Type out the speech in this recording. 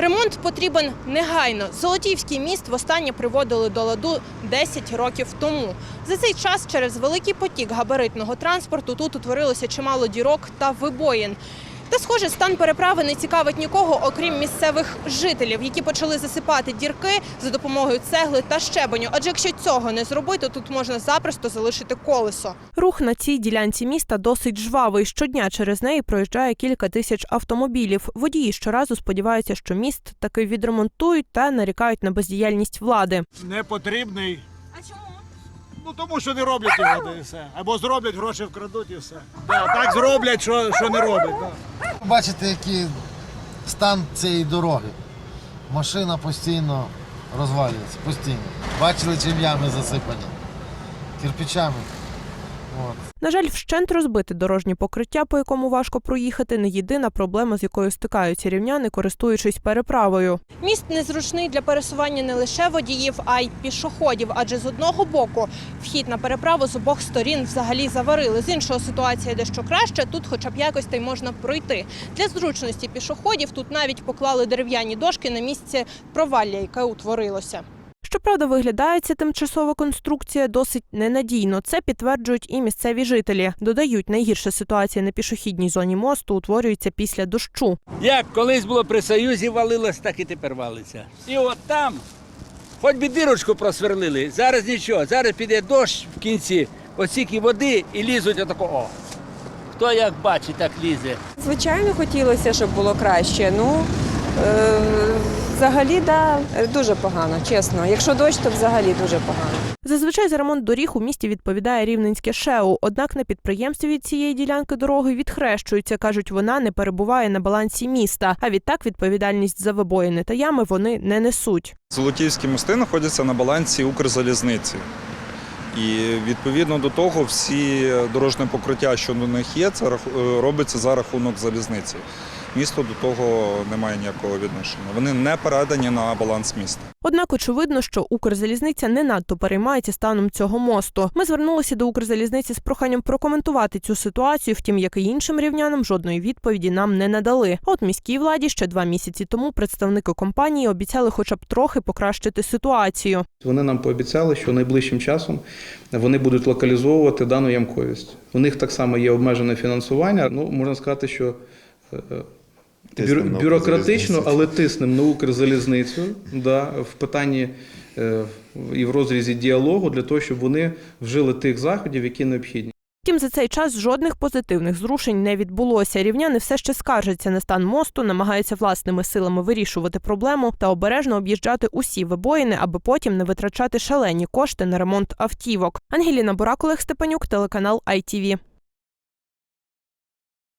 Ремонт потрібен негайно. Золотівський міст востаннє приводили до ладу 10 років тому. За цей час через великий потік габаритного транспорту тут утворилося чимало дірок та вибоїн. Та, схоже, стан переправи не цікавить нікого, окрім місцевих жителів, які почали засипати дірки за допомогою цегли та щебеню. Адже якщо цього не зробити, тут можна запросто залишити колесо. Рух на цій ділянці міста досить жвавий. Щодня через неї проїжджає кілька тисяч автомобілів. Водії щоразу сподіваються, що міст таки відремонтують та нарікають на бездіяльність влади. не потрібний. А чому? Ну тому що не роблять його і все. Або зроблять, гроші вкрадуть і все. Да, так зроблять, що, що не роблять. Да. Бачите, який стан цієї дороги. Машина постійно розвалюється, постійно. Бачили, чим ями засипані. Кирпичами. На жаль, вщент розбите дорожнє покриття, по якому важко проїхати, не єдина проблема, з якою стикаються рівняни, користуючись переправою. Міст незручний для пересування не лише водіїв, а й пішоходів. Адже з одного боку вхід на переправу з обох сторін взагалі заварили. З іншого ситуація дещо краще. Тут, хоча б якось та й можна пройти. Для зручності пішоходів тут навіть поклали дерев'яні дошки на місці провалля, яке утворилося. Щоправда, виглядає ця тимчасова конструкція досить ненадійно. Це підтверджують і місцеві жителі. Додають, найгірша ситуація на пішохідній зоні мосту утворюється після дощу. Як колись було при Союзі валилось, так і тепер валиться. І от там, хоч би дірочку просверлили, зараз нічого, зараз піде дощ в кінці, оціки води і лізуть отако. О. Хто як бачить, так лізе. Звичайно, хотілося, щоб було краще. Ну е, взагалі, да, дуже погано, чесно. Якщо дощ, то взагалі дуже погано. Зазвичай за ремонт доріг у місті відповідає рівненське ШЕУ. Однак на підприємстві від цієї ділянки дороги відхрещуються. кажуть, вона не перебуває на балансі міста. А відтак відповідальність за вибоїни та ями вони не несуть. Золотівські мости знаходяться на балансі Укрзалізниці. І відповідно до того всі дорожне покриття, що на них є, це е, робиться за рахунок залізниці. Місто до того не має ніякого відношення. Вони не передані на баланс міста. Однак очевидно, що Укрзалізниця не надто переймається станом цього мосту. Ми звернулися до Укрзалізниці з проханням прокоментувати цю ситуацію. Втім, як і іншим рівнянам, жодної відповіді нам не надали. А От міській владі ще два місяці тому представники компанії обіцяли, хоча б трохи покращити ситуацію. Вони нам пообіцяли, що найближчим часом вони будуть локалізовувати дану ямковість. У них так само є обмежене фінансування. Ну можна сказати, що е, е, бюро- бюрократично, але тиснемо на Укрзалізницю да, в питанні е, і в розрізі діалогу для того, щоб вони вжили тих заходів, які необхідні. Втім, за цей час жодних позитивних зрушень не відбулося. Рівняни все ще скаржаться на стан мосту, намагаються власними силами вирішувати проблему та обережно об'їжджати усі вибоїни, аби потім не витрачати шалені кошти на ремонт автівок. Ангеліна Бурак, Степанюк, телеканал ITV.